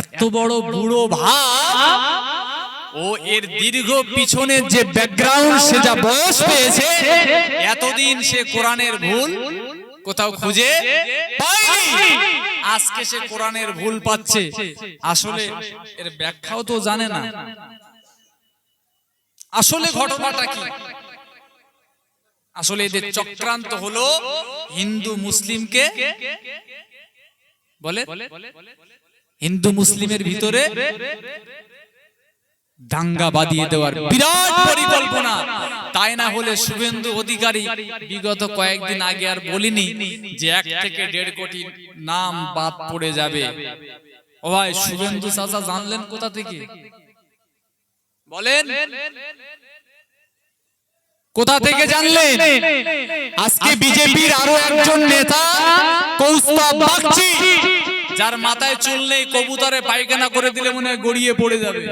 এত বড় বুড়ো ভাব, ও এর দীর্ঘ পিছনের যে ব্যাকগ্রাউন্ড সে যা বয়স পেয়েছে, এতদিন সে কোরআনের ভুল কোথাও খুঁজে আজকে সে কোরআনের ভুল পাচ্ছে। আসলে এর ব্যাখ্যাও তো জানে না। আসলে ঘটনাটা কি? আসলে এদের চক্রান্ত হলো হিন্দু মুসলিমকে বলে হিন্দু মুসলিমের ভিতরে দাঙ্গা বাদিয়ে দেওয়ার বিরাট পরিকল্পনা। তাই না হলে শুভেন্দু অধিকারী বিগত কয়েকদিন আগে আর বলিনি যে এক থেকে দেড় কোটি নাম বাদ পড়ে যাবে। ও ভাই, শুভেন্দু চাচা জানলেন কোথা থেকে? বলেন। কোথা থেকে জানলেন? আজকে বিজেপির আরও একজন নেতা কৌস্তব বাগচি। যার মাথায় চুল নেই কবুতরে পায়খানা করে দিলে মনে হয় গড়িয়ে পড়ে যাবে।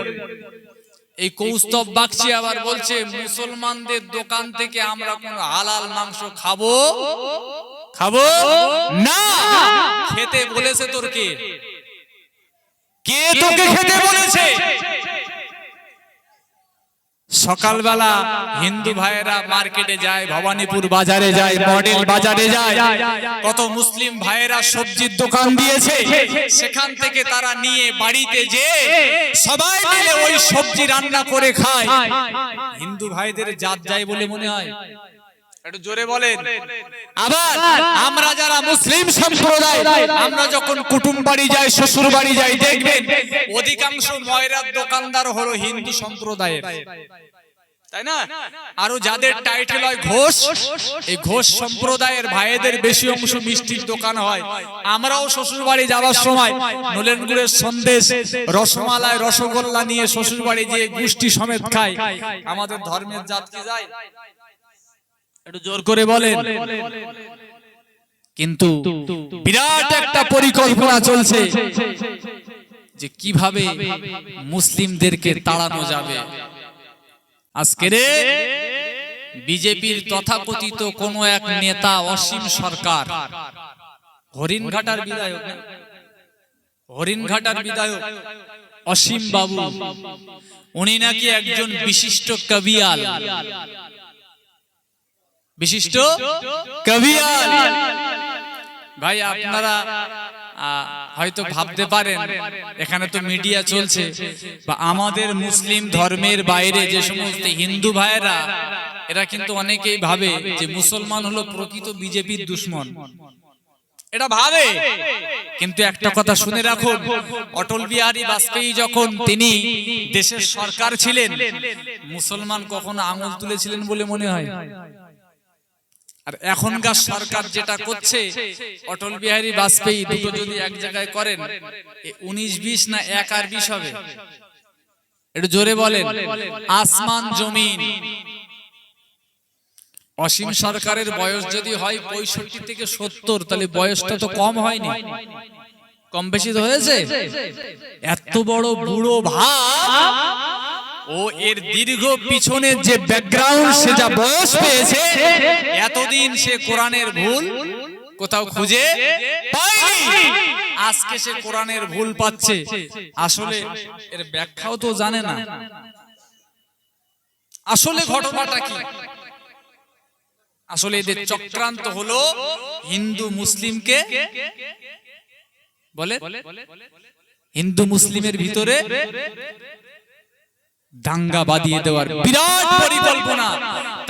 এই কৌস্তব বাগচি আবার বলছে মুসলমানদের দোকান থেকে আমরা কোন হালাল মাংস খাব? খাব? না! খেতে বলেছে তোর কে? কে তোকে খেতে বলেছে? সকালবেলা হিন্দু ভাইয়েরা মার্কেটে যায়, ভবানীপুর বাজারে যায়, মডেল বাজারে যায়। কত মুসলিম ভাইয়েরা সবজির দোকান দিয়েছে। সেখান থেকে তারা নিয়ে বাড়িতে যে সবাই মিলে ওই সবজি রান্না করে খায়। হিন্দু ভাইদের জাত যায় বলে মনে হয়। একটু জোরে বলেন। আবার আমরা যারা মুসলিম সম্প্রদায় আমরা যখন কুটুম বাড়ি যাই শ্বশুর বাড়ি যাই দেখবেন অধিকাংশ ময়রার দোকানদার হলো হিন্দু সম্প্রদায়ের। তাই না? আরও যাদের টাইটেল হয় ঘোষ এই ঘোষ সম্প্রদায়ের ভাইদের বেশি অংশ মিষ্টির দোকান হয়। আমরাও শ্বশুর বাড়ি যাওয়ার সময় নলেন গুড়ের সন্দেশ রসমালাই রসগোল্লা নিয়ে শ্বশুর বাড়ি যে গোষ্ঠী সমেত খাই। আমাদের ধর্মের জাত কি যায়? একটু জোর করে বলেন কিন্তু বিরাট একটা পরিকল্পনা চলছে যে কীভাবে মুসলিমদেরকে তাড়ানো যাবে আজকের বিজেপির তথাকথিত কোন এক নেতা অসীম সরকার, হরিণঘাটার বিধায়ক? হরিণঘাটার বিধায়ক অসীম বাবু, উনি নাকি একজন বিশিষ্ট কবিয়াল বিশিষ্ট কবিয়াল। ভাই আপনারা হয়তো ভাবতে পারেন এখানে তো মিডিয়া চলছে বা আমাদের মুসলিম ধর্মের বাইরে যে সমস্ত হিন্দু ভাইয়েরা এরা কিন্তু অনেকেই ভাবে যে মুসলমান হলো প্রকৃত বিজেপির দুশ্মন। এটা ভাবে কিন্তু একটা কথা শুনে রাখুন অটল বিহারী বাজপেয়ী যখন তিনি দেশের সরকার ছিলেন মুসলমান কখনো আঙুল তুলেছিলেন বলে মনে হয়? আর এখনকার সরকার যেটা করছে, অটল বিহারী বাজপেয়ী দুটো যদি এক জায়গায় করেন উনিশ বিশ না এক আর বিশ হবে? একটু জোরে বলেন। আসমান জমিন। অসীম সরকারের বয়স যদি হয় পঁয়ষট্টি থেকে সত্তর, তাহলে বয়সটা তো কম হয়নি। কম বেশি তো হয়েছে? এত বড় বুড়ো ভাব ও এর দীর্ঘ পিছনের যে ব্যাকগ্রাউন্ড সে যা বয়স পেয়েছে এতদিন সে কোরআনের ভুল কোথাও খুঁজে পায়নি। আজকে সে কোরআনের ভুল পাচ্ছে। আসলে এর ব্যাখ্যাও তো জানে না। আসলে ঘটনাটা কি? আসলে এদের চক্রান্ত হলো হিন্দু মুসলিমকে। বলে হিন্দু মুসলিমের ভিতরে দাঙ্গা বাদিয়ে দেওয়ার বিরাট পরিকল্পনা।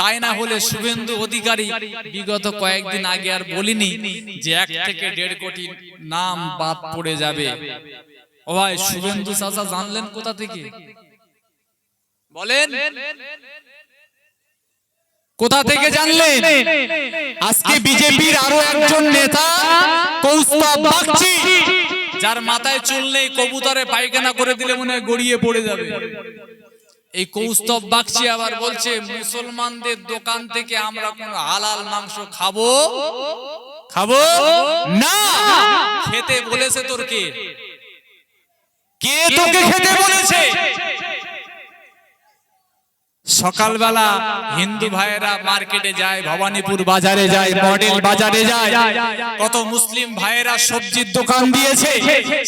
তাই না হলে শুভেন্দু অধিকারী বিগত কয়েকদিন আগে আর বলিনি যে এক থেকে দেড় কোটি নাম বাদ পড়ে যাবে। ও ভাই শুভেন্দু চাচা জানলেন কোথা থেকে? বলেন। কোথা থেকে জানলেন? আজকে বিজেপির আরও একজন নেতা কৌস্তব বাগচি যার মাথায় চুল নেই কবুতরে পায়খানা করে দিলে মনে হয় গড়িয়ে পড়ে যাবে। এই কৌস্তব বাগচি আবার বলছে মুসলমানদের দোকান থেকে আমরা কোন হালাল মাংস খাব? খাব? না! খেতে বলেছে তোর কে? কে তোকে খেতে বলেছে। সকালবেলা হিন্দু ভাইয়েরা মার্কেটে যায়, ভবানীপুর বাজারে যায় মডেল বাজারে যায়। কত মুসলিম ভাইয়েরা সবজির দোকান দিয়েছে।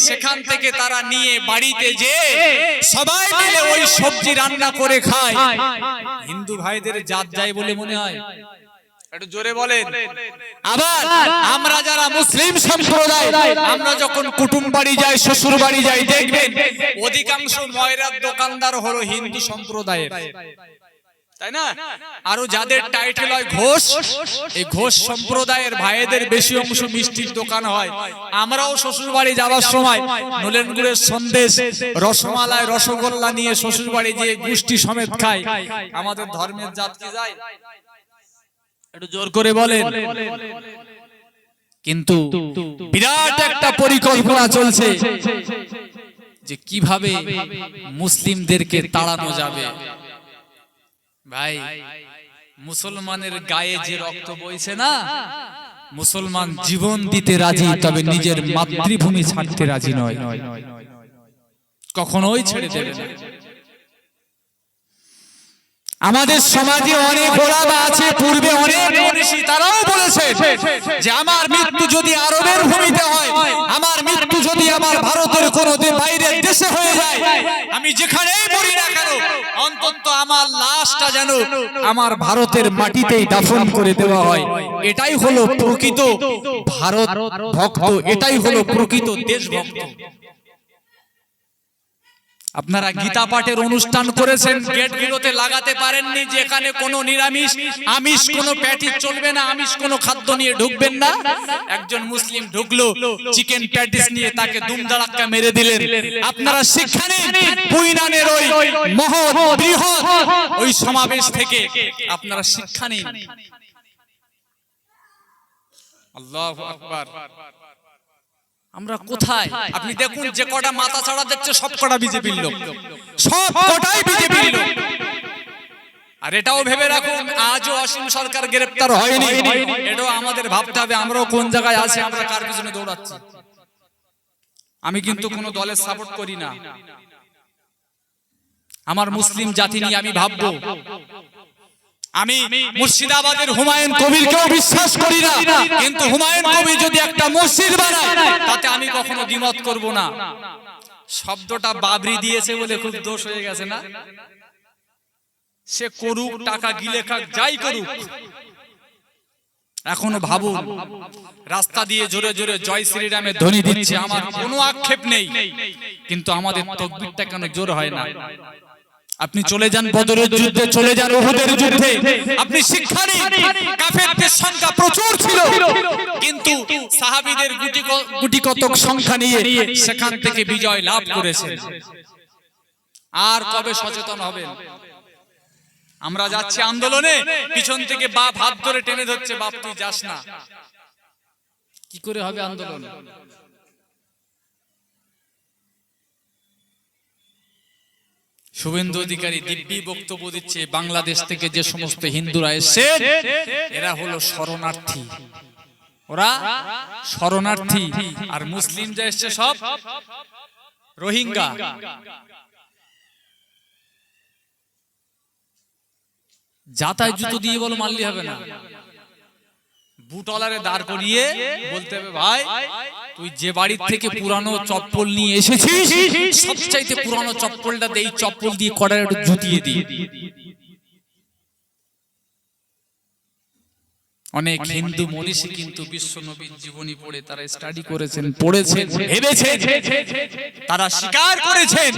সেখান থেকে তারা নিয়ে বাড়িতে যে সবাই মিলে ওই সবজি রান্না করে খায়। হিন্দু ভাইদের জাত যায় বলে মনে হয়। একটু জোরে বলেন। আবার আমরা যারা মুসলিম সম্প্রদায় আমরা যখন কুটুম বাড়ি যাই শ্বশুর বাড়ি যাই দেখবেন অধিকাংশ ময়রার দোকানদার হলো হিন্দু সম্প্রদায়ের। তাই না? আরও যাদের টাইটেল হয় ঘোষ এই ঘোষ সম্প্রদায়ের ভাইদের বেশি অংশ মিষ্টির দোকান হয়। আমরাও শ্বশুর বাড়ি যাওয়ার সময় নলেন গুড়ের সন্দেশ রসমালাই রসগোল্লা নিয়ে শ্বশুর বাড়ি যে গোষ্ঠী সমেত খাই। আমাদের ধর্মের জাত কি যায়? একটু জোর করে বলেন। কিন্তু বিরাট একটা পরিকল্পনা চলছে যে কীভাবে মুসলিমদেরকে তাড়ানো যাবে। ভাই মুসলমানের গায়ে যে রক্ত বইছে না মুসলমান জীবন দিতে রাজি তবে নিজের মাতৃভূমি ছাড়তে রাজি নয়। কখনোই ছেড়ে দেবে না। আমাদের সমাজে অনেক ওলামা আছে, পূর্বে অনেক মনীষী, তারাও বলেছে যে আমার মৃত্যু যদি আরবের ভূমিতে হয়, আমার মৃত্যু যদি আমার ভারতের কোনো বাইরের দেশে হয়ে যায়, আমি যেখানেই মরি না কেন, অন্তত আমার লাশটা যেন আমার ভারতের মাটিতেই দাফন করে দেওয়া হয়। এটাই হলো প্রকৃত ভারত ভক্ত, এটাই হলো প্রকৃত দেশভক্ত। আপনারা গীতা পাঠের অনুষ্ঠান করেছেন গেটগুলোতে লাগাতে পারেননি যেখানে কোনো নিরামিষ আমিষ কোনো প্যাটিস চলবে না আমিষ কোনো খাদ্য নিয়ে ঢুকবেন না। একজন মুসলিম ঢুকলো চিকেন প্যাটিস নিয়ে তাকে দুমদারাক্কা মেরে দিলেন। আপনারা শিক্ষা নিন পুইনানের ওই মহৎ বৃহৎ ওই সমাবেশ থেকে আপনারা শিক্ষা নিন। আল্লাহু আকবার। আমরা কোথায়? আপনি দেখুন যে কটা মাথা ছাড়া দেখছে সব কটা বিজেপির লোক। সব কটাই বিজেপির লোক। আর এটাও ভেবে রাখুন আজও অসীম সরকার গ্রেপ্তার হয়নি। এটাও আমাদের ভাবতে হবে আমরাও কোন জায়গায় আছি আমরা কার পিছনে দৌড়াচ্ছি? আমি কিন্তু কোন দলের সাপোর্ট করি না। আমার মুসলিম জাতি নিয়ে আমি ভাববো। আমি মুর্শিদাবাদের হুমায়ুন কবিরকেও বিশ্বাস করি না। কিন্তু হুমায়ুন কবির যদি একটা মসজিদ বানায়। তাতে আমি কখনো দ্বিমত করব না। শব্দটা বাবরি দিয়েছে বলে খুব দোষ হয়ে গেছে না? সে করুক টাকা গিলে খাক যাই করুক। এখনও ভাবুন রাস্তা দিয়ে জোরে জোরে জয় শ্রীরামের ধ্বনি দিচ্ছে। আমার কোনো আক্ষেপ নেই। কিন্তু আমাদের তকবিরটা কেন জোর হয় না? আপনি চলে যান বদরের যুদ্ধে চলে যান ওহুদের যুদ্ধে। আপনি শিক্ষা নিন কাফেরদের সংখ্যা প্রচুর ছিল। কিন্তু সাহাবীদের গুটি গুটি কতক সংখ্যা নিয়ে সেখান থেকে বিজয় লাভ করেছেন। আর কবে সচেতন হবেন? আমরা যাচ্ছি আন্দোলনে। পিছন থেকে বাপ হাত ধরে টেনে ধরছে বাপ তুই যাস না। কি করে হবে আন্দোলন? শুভেন্দু অধিকারী দিব্যি বক্তব্য দিচ্ছে বাংলাদেশ থেকে যে সমস্ত হিন্দুরা এসছে এরা হলো শরণার্থী। ওরা শরণার্থী আর মুসলিম যা এসছে সব রোহিঙ্গা। যাতায় জুতো দিয়ে বলো মারলি হবে না। বুটলারে দাঁড় করিয়ে বলতে হবে ভাই তুই যে বাড়ির থেকে পুরানো চপ্পল নিয়ে এসেছিস সবচাইতে পুরানো চপ্পলটা দে এই চপ্পল দিয়ে কড়ার একটু জুতিয়ে দি অনেক হিন্দু মনীষী কিন্তু বিশ্ব নবীর জীবনী পড়ে তারা স্টাডি করেছেন পড়েছেন ভেবেছেন তারা স্বীকার করেছেন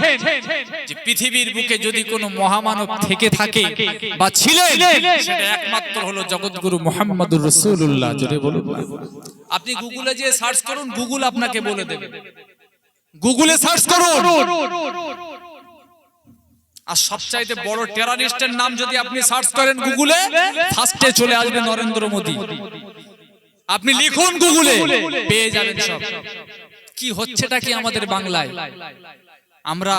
যে পৃথিবীর বুকে যদি কোনো মহামানব থেকে থাকে বা ছিলেন সেটা একমাত্র হলো জগৎগুরু মোহাম্মদুর রসুল্লাহ জোরে বলুন। আপনি গুগলে যে সার্চ করুন গুগল আপনাকে বলে দেবে গুগলে সার্চ করুন আর সবচাইতে বড় টেরারিস্টের নাম যদি আপনি সার্চ করেন গুগলে ফার্স্টে চলে আসবে নরেন্দ্র মোদী। আপনি লিখুন গুগলে পেয়ে যাবেন সব। কি হচ্ছেটা কি আমাদের বাংলায়? আমরা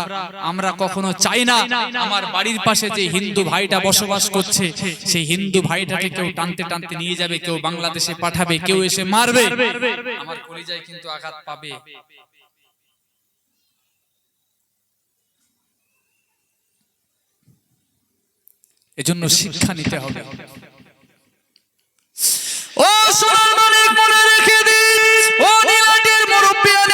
আমরা কখনো চাই না। আমার বাড়ির পাশে যে হিন্দু ভাইটা বসবাস করছে সেই হিন্দু ভাইটাকে কেউ টানতে টানতে নিয়ে যাবে কেউ বাংলাদেশে পাঠাবে কেউ এসে মারবে। আমার কলিজায় কিন্তু আঘাত পাবে। এজন্য শিক্ষা নিতে হবে। ও সোনার মনে রেখে দিন ও নীলাদের মুরব্বিয়ানেরা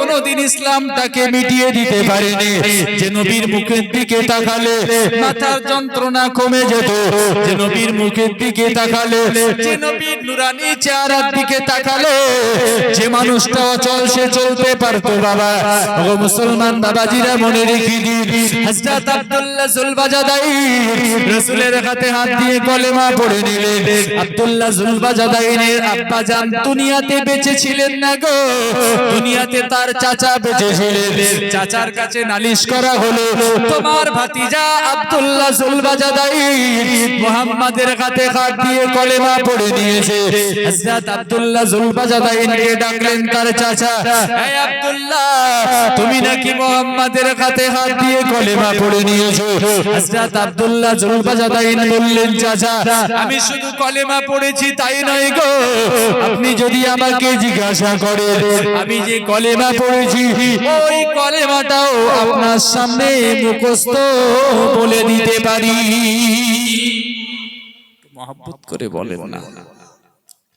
কোনোদিন ইসলামটাকে মিটিয়ে দিতে পারেনি। যে নবীর মুখের দিকে তাকালে মাথার যন্ত্রণা কমে যেত। যে নবীর মুখের দিকে তাকালে, যে নবীর নুরানি চেহারার দিকে তাকালে, যে মানুষটা অচল, সে চলতে পারতো বাবা। ও মুসলমান বাবাজিরা মনে রেখে দিন, হযরত আব্দুল্লাহ জুলবাজাদাই রাসূলের হাতে হাত দিয়ে কলেমা পড়ে নিলেন। আব্দুল্লাহ জুলবাজাদাইনের আব্বা জান দুনিয়াতে বেঁচে ছিলেন না গো। দুনিয়াতে তার চাচা বেঁচে ছিলেন চাচার কাছে নালিশ করা হলো, তোমার ভাতিজা আব্দুল্লাহ জুলবাজাদাই মুহাম্মাদের হাতে হাত দিয়ে কলেমা পড়ে নিয়েছে। হযরত আব্দুল্লাহ জুলবাজাদাইনকে ডাকলেন, তার চাচা, এই আব্দুল্লাহ, তুমি নাকি মুহাম্মাদের হাতে হাত দিয়ে কলেমা পড়ে নিয়েছো? হযরত আব্দুল্লাহ জুলবাজাদাইন বললেন, চাচা, আমি শুধু কলেমা পড়েছি তাই নয় গো। আপনি যদি আমাকে জিজ্ঞাসা করেন, আমি যে কলেমা পড়েছি ওই কলেমাটাও আপনার সামনে মুখস্থ বলে দিতে পারি। মহব্বত করে বলেন না।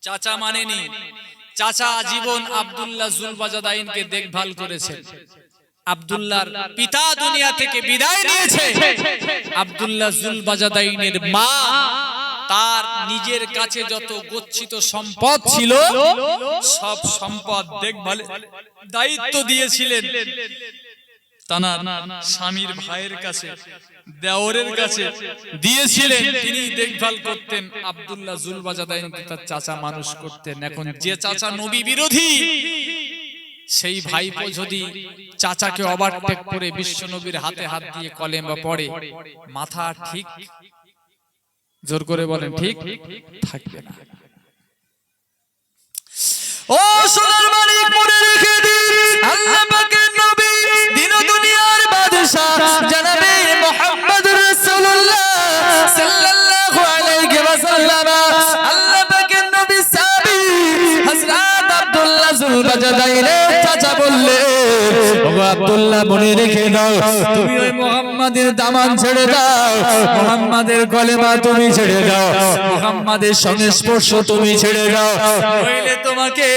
চাচা মানেনি। চাচা জীবন আব্দুল্লাহ জুলবাজাদাইনকে দেখভাল করেছেন। আব্দুল্লাহর পিতা দুনিয়া থেকে বিদায় নিয়েছে। আব্দুল্লাহ জুলবাজাদাইনের মা তার নিজের কাছে যত গচ্ছিত সম্পদ ছিল সব সম্পদ দেখভাল দায়িত্ব দিয়েছিলেন। তানার স্বামীর ভাইয়ের কাছে দেওরের কাছে দিয়েছিলেন। তিনি দেখভাল করতেন। আব্দুল্লাহ জুলবাজাদাইনকে তার চাচা মানুষ করতেন। এখন যে চাচা নবী বিরোধী সেই ভাইপো যদি চাচাকে ওভারটেক করে বিশ্ব নবীর হাতে হাত দিয়ে কলেমা পড়ে মাথা ঠিক জোর করে বলেন ঠিক? থাকবে না। ও সোনার মালিক মনে রেখে দিন। আল্লাহ পাকের নবী দিন ও দুনিয়ার বাদশা জনাবে মুহাম্মদ রাসূলুল্লাহ সাল্লাল্লাহু আলাইহি ওয়াসাল্লাম। চাচা বললেন ওগো আব্দুল্লাহ, মনে রেখে দাও, তুমি ওই দামান ছেড়ে দাও কলেমা তুমি ছেড়ে দাও, মুহাম্মাদের সংস্পর্শ তুমি ছেড়ে দাও তোমাকে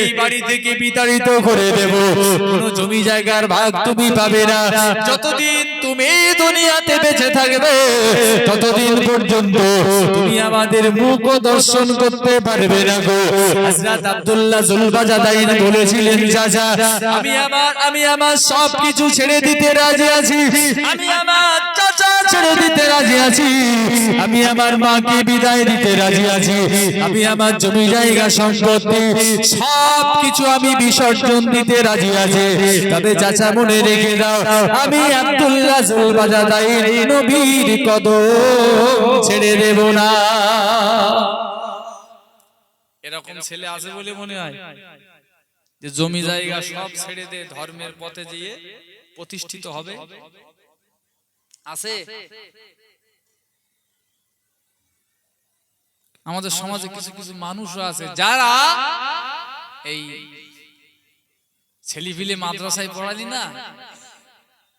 এই বাড়ি থেকে বিতাড়িত করে দেব জমি জায়গার ভাগ তুমি পাবে না, যতদিন তুমি দুনিয়াতে বেঁচে থাকবে, ততদিন পর্যন্ত তুমি আমাদের মুখ দর্শন করতে পারবে না গো। হযরত আব্দুল্লাহ জুলবাজাদাইন বলেছিলেন চাচা আমি আমার আমি আমার সব কিছু ছেড়ে দিতে রাজি আছি। আমি আমার চাচা ছেড়ে দিতে রাজি আছি। আমি আমার মাকে বিদায় দিতে রাজি আছি। আমি আমার জমি জায়গা সম্পত্তি সব কিছু আমি বিসর্জন দিতে রাজি আছি। তবে চাচা মনে রেখে দাও আমি আব্দুল্লাহ জুলবাজাদাইন নবীর কদম ছেড়ে দেব না। এরকম ছেলে আছে বলে মনে হয়। যে জমি জায়গা সব ছেড়ে দে ধর্মের পথে গিয়ে প্রতিষ্ঠিত হবে। আছে? আমাদের সমাজে কিছু কিছু মানুষও আছে যারা এই ছেলিফিলে মাদ্রাসায় পড়ালি না?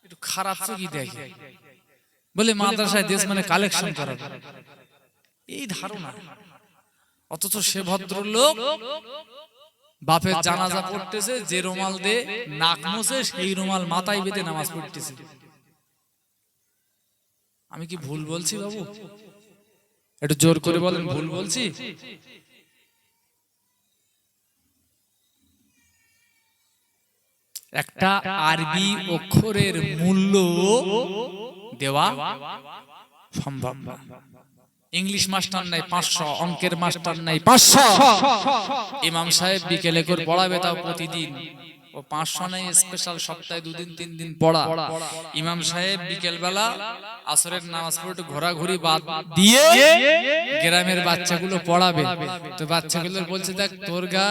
একটু খারাপ চোখই দেখে। বলে মাদ্রাসায় দেশ মানে কালেকশন করা। এই ধারণা। অথচ সে ভদ্রলোক বাপের জানাজা পড়তেছে যে রুমাল দে নাক মুছে সেই রুমাল মাথায় বেঁধে নামাজ পড়তেছে। আমি কি ভুল বলছি বাবু? একটু জোর করে বলেন ভুল বলছি? একটা আরবি অক্ষরের মূল্য দেওয়া সম্ভব না। ইংলিশ মাস্টার নাই পাঁচশো, অঙ্কের মাস্টার নাই পাঁচশো। ইমাম সাহেব বিকেলে করে পড়াবে তাও প্রতিদিন। ও পাঁচশো নাই স্পেশাল সপ্তাহে দুদিন তিন দিন পড়া। ইমাম সাহেব বিকেল বেলা আসরের নামাজ পড়ে ঘোরাঘুরি বাদ দিয়ে গ্রামের বাচ্চাগুলো পড়াবে। তো বাচ্চাগুলো বলছে, দেখ, তোর গা,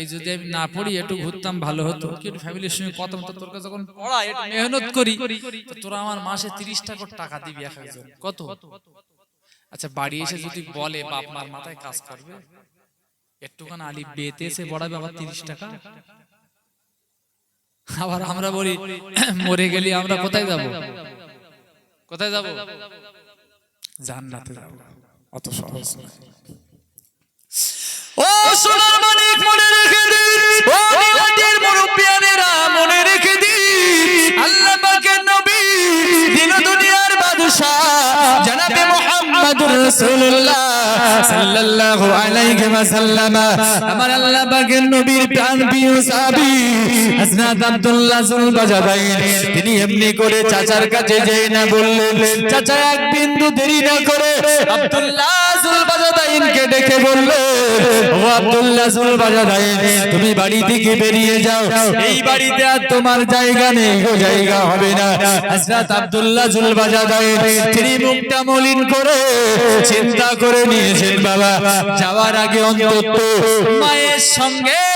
এই যদি আমি না পড়ি, একটু ঘুরতাম, ভালো হতো। কি ফ্যামিলির সঙ্গে কথা মতো তোর কাছে যখন পড়া মেহনত করি তোরা আমার মাসে তিরিশ টাকা টাকা দিবি এক কত? আচ্ছা বাড়ি এসে যদি বলে বাপ মার মাথায় কাজ করবে? একটুখানি আলি বেতে এসে পড়াবে আবার তিরিশ টাকা। আবার আমরা বলি মরে গেলি আমরা কোথায় যাব? কোথায় যাব? জান্নাতে যাব। অত সহজ। নয় ও সোনার মানিক মনে রেখে দিন ও নিয়াটির মুরব্বিয়ানেরা মনে রেখে দিন আল্লাহ পাকের নবী দিন দুনিয়ার বাদশা তিনি এমনি করে চাচার কাছে যেই না বললেন, চাচা, এক বিন্দু দেরি না করে ও আব্দুল্লাহ তুমি বাড়ি থেকে বেরিয়ে যাও, এই বাড়িতে আর তোমার জায়গা নেই জায়গা হবে না। হযরত আব্দুল্লাহ জুলবাজাদাইন তিনি মুখটা মলিন করে চিন্তা করে নিয়েছেন বাবা। যাওয়ার আগে অন্তত মায়ের সঙ্গে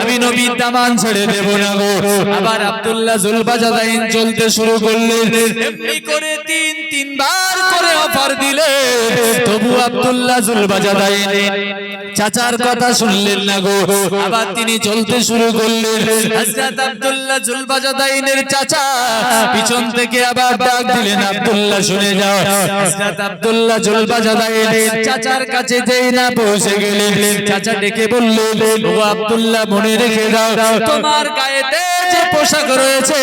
আমি নবীর দামান ছেড়ে দেব না গো। আবার আব্দুল্লাহ জুলবাজাদাইন চলতে শুরু করলেন। এমনি করে তিন, তিনবার করে অফার দিলে, তবু আব্দুল্লাহ জুলবাজাদাইন চাচার কথা শুনলেন না গো। আবার তিনি চলতে শুরু করলেন। হযরত আব্দুল্লাহ জুলবাজাদাইনের চাচা, পিছন থেকে আবার ডাক দিলেন, আব্দুল্লাহ, শুনে যাও। হযরত আব্দুল্লাহ জুলবাজাদাইনের চাচার কাছে যেই না পৌঁছে গেলেন, চাচা ডেকে বললেন, ও আব্দুল্লাহ, মনে রেখে দাও, তোমার গায়েতে যে পোশাক রয়েছে,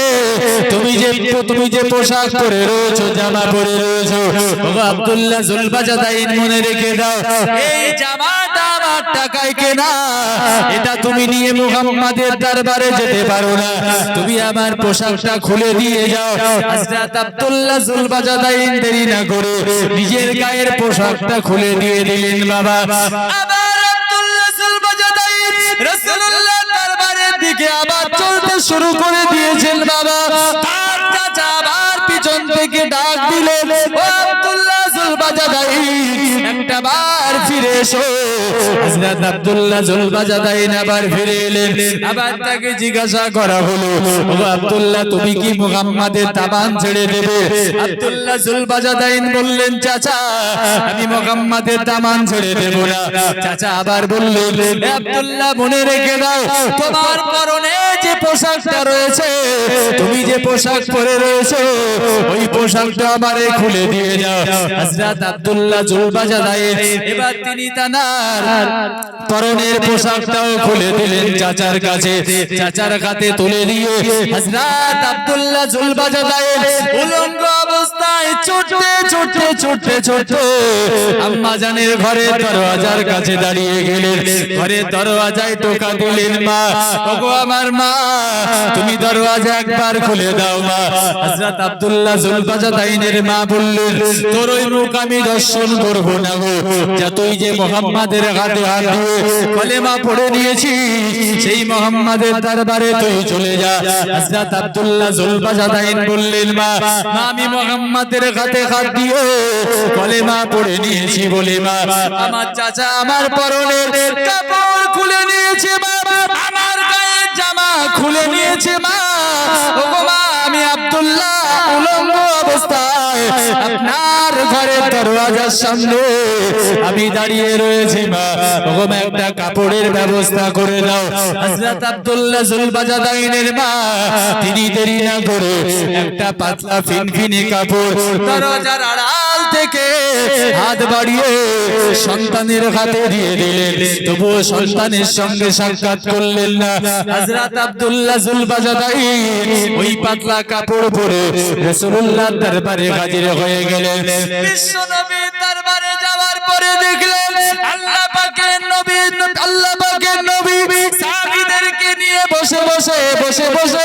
তুমি যে তুমি যে পোশাক পরে রয়েছো, জামা পরে রয়েছো ও আব্দুল্লাহ জুলবাজাদাইন মনে রেখে দাও। এই জামাটা আমার টাকায় কেনা। এটা তুমি নিয়ে মুহাম্মাদের দরবারে যেতে পারো না। তুমি আমার পোশাকটা খুলে দিয়ে যাও। হযরত আব্দুল্লাহ জুলবাজাদাইন দেরি না করে নিজের গায়ের পোশাকটা খুলে দিয়ে দিলেন বাবা। আবার আব্দুল্লাহ জুলবাজাদাইন রাসূলুল্লাহ দরবারের দিকে আবার চলতে শুরু করে দিয়েছেন বাবা। তার চাচা আবার পিছন থেকে ডাক দিলেন, ও একটা বার ফিরে এসো। হযরত আব্দুল্লাহ জুলবাজাদাইন আবার ফিরে এলেন। আবার তাকে জিজ্ঞাসা করা হলো ও আব্দুল্লাহ, তুমি কি মুহাম্মাদের তাবান ছেড়ে দেবে? আব্দুল্লাহ জুলবাজাদাইন বললেন, চাচা, আমি মুহাম্মাদের তাবান ছেড়ে দেব না। চাচা আবার বললেন "এ আব্দুল্লাহ, মনে রেখে দাও, তোমার পরনে যে পোশাকটা রয়েছে, তুমি যে পোশাক পরে রয়েছো, ওই পোশাকটা আমারে খুলে দিয়ে যাও হযরত আব্দুল্লাহ জুলবাজাদাইন এবার তিনি তানার পরনের পোশাকটাও খুলে দিলেন চাচার কাছে। চাচার হাতে তুলে দিয়ে হযরত আব্দুল্লাহ জুলবাজাদাইন উলঙ্গ অবস্থায় ছুটতে ছুটতে ছুটতে ছুটতে আম্মা জানের ঘরে দরওয়াজার কাছে দাঁড়িয়ে গেলেন। ঘরে দরওয়াজায় টোকা দিলেন মা ওগো আমার মা তুমি দরওয়াজা একবার খুলে দাও মা। হযরত আব্দুল্লাহ জুলবাজাদাইনের মা বললেন তোর ওই মুখ আমি দর্শন করব না গো। যতই যে মোহাম্মদের হাতে হাত দিয়ে কলেমা পড়ে নিয়েছি, সেই মোহাম্মদের দরবারে তুই চলে যা। হযরত আব্দুল্লাহ জুলবাজাদাইন বললেন, মা আমি মোহাম্মদের হাতে হাত দিয়ে কলেমা পড়ে নিয়েছি বলে, মা, আমার চাচা আমার পরনের কাপড় খুলে নিয়েছে, মা, আমার গায়ের জামা খুলে নিয়েছে, মা, ওগো মা আমি আপনার দরওয়াজার সামনে আমি দাঁড়িয়ে রয়েছি, মা। ওরকম একটা কাপড়ের ব্যবস্থা করে দাও। আব্দুল্লাহ জুলবাজাদাইনের মা, তিনি দেরি না করে একটা পাতলা ফিনফিনি কাপড় আড়াল থেকে হাত বাড়িয়ে সন্তানের হাতে দিয়ে দিলেন। তবুও সন্তানের সঙ্গে সাক্ষাৎ করলেন না। হযরত আব্দুল্লাহ ওই পাতলা কাপড় পরে রসুল্লাহ দরবারে হাজির হয়ে গেলেন। বিশ্ব দরবারে যাওয়ার পরে দেখলেন আল্লাহ পাকের নবী, আল্লাহ পাকের নবী সাহাবীদেরকে নিয়ে বসে বসে বসে বসে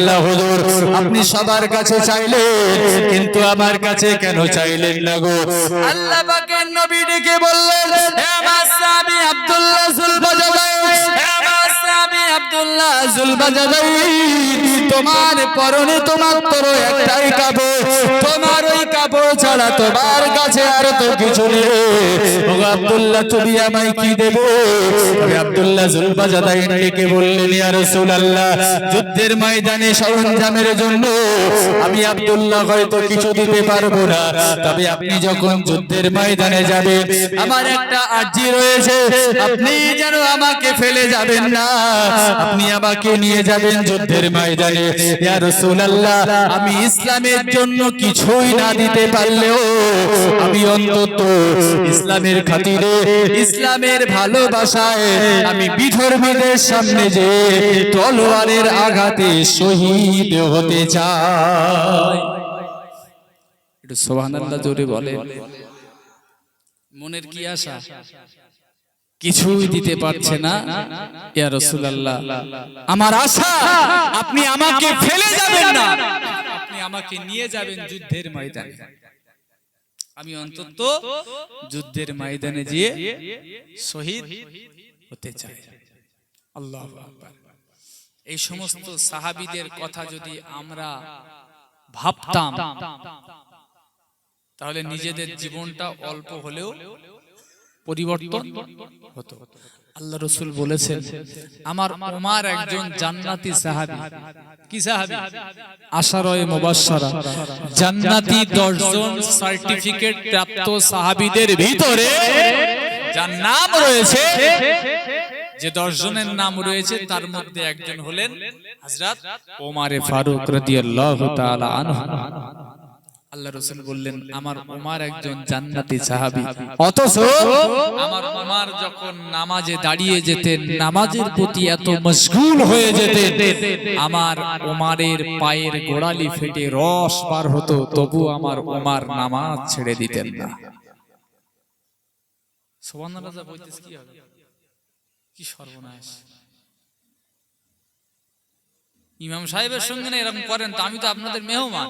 হুজুর, আপনি সবার কাছে চাইলেন, কিন্তু আমার কাছে কেন চাইলেন না গো? আল্লাহ পাকের নবী ডেকে বললেন হে আমার সাহাবী আব্দুল্লাহ জুলবাজাদাইন হে আমার জুলবাজাদাইন তোমার পরনে তোমার তোর একটাই কাপড়, তোমার ওই কাপড় ছাড়া তোমার কাছে আর তো কিছু নেই। আব্দুল্লাহ, তুমি আমায় কি ডেকে বললেন, ইয়া রাসূলুল্লাহ, যুদ্ধের ময়দানে সরঞ্জামের জন্য আমি আব্দুল্লাহ হয়তো কিছু দিতে পারব না। তবে আপনি যখন যুদ্ধের ময়দানে যাবেন, আমার একটা আর্জি রয়েছে, আপনি যেন আমাকে ফেলে যাবেন না। আপনি আমাকে নিয়ে যাবেন যুদ্ধের ময়দানে। ইয়া রাসূলুল্লাহ, আমি ইসলামের জন্য কিছুই না দিতে পারলেও আমি অন্তত ইসলামের খাতিরে, ইসলামের ভালোবাসায় আমি বিধর্মীদের সামনে যে তলোয়ারের আঘাতে শহীদ হতে চাই। একটু সোহানাল্লাহ জোরে বলে মনের কি আশা? কিছুই দিতে পারছে না। ইয়া রাসূলুল্লাহ। আমার আশা আপনি আমাকে ফেলে যাবেন না। আপনি আমাকে নিয়ে যাবেন যুদ্ধের ময়দানে। আমি অন্তত যুদ্ধের ময়দানে গিয়ে শহীদ হতে চাই। আল্লাহ এই সমস্ত সাহাবীদের কথা যদি আমরা ভাবতাম তাহলে নিজেদের জীবনটা অল্প হলেও পরিবর্তন হতো। আল্লাহ রসুল বলেছেন, আমার ওমার একজন জান্নাতি সাহাবি। কি সাহাবি? আশারয় মুবাশশারা। জান্নাতি দশজন সার্টিফিকেট প্রাপ্ত সাহাবীদের ভিতরে যার নাম রয়েছে, যে দশজনের নাম রয়েছে, তার মধ্যে একজন হলেন হযরত ওমারে ফারুক রাদিয়াল্লাহু তাআলা আনহু। আল্লাহ রসুল বললেন আমার ওমার একজন জান্নাতি সাহাবী। অথচ আমার ওমার যখন নামাজে দাঁড়িয়ে যেতেন নামাজের প্রতি এত মশগুল হয়ে যেতেন আমার ওমারের পায়ের গোড়ালি ফেটে রস পার হতো তবু আমার ওমার নামাজ ছেড়ে দিতেন না। সুবহানাল্লাহ যা বলতেছ কি হবে? কি সর্বনাশ। ইমাম সাহেবের সঙ্গে এরকম করেন? তো আমি তো আপনাদের মেহমান।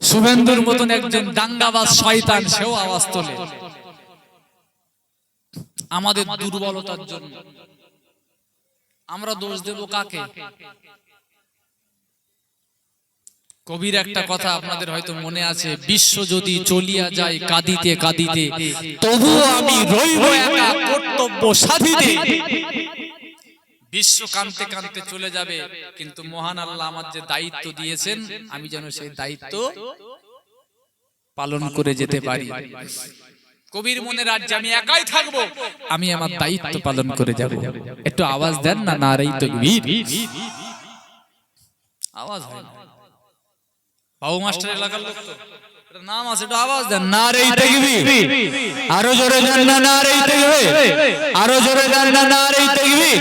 শুভেন্দুর মতন একজন দাঙ্গাবাজ শয়তান, সেও আওয়াজ তোলে। আমাদের দুর্বলতার জন্য। আমরা দোষ দেব কাকে? কবির একটা কথা আপনাদের হয়তো মনে আছে, বিশ্ব যদি চলিয়া যায় কাঁদিতে কাঁদিতে, তবুও আমি রইব একা, কর্তব্য সাধিতে। বিশ্ব কানতে কানতে চলে যাবে। কিন্তু মহান আল্লাহ আমার যে দায়িত্ব দিয়েছেন আমি যেন সেই দায়িত্ব পালন করে যেতে পারি। কবির মনে রাজ্যে আমি একাই থাকব। আমি আমার দায়িত্ব পালন করে যাব। একটু আওয়াজ দেন না নারী তকবীর। আওয়াজ হয় না। বাবু মাস্টার এলাকার লোক তো। নাম আছে একটু আওয়াজ দেন। নারী তকবীর। আরও জোরে দেন না নারী তকবীর। আরও জোরে দেন না নারী তকবীর।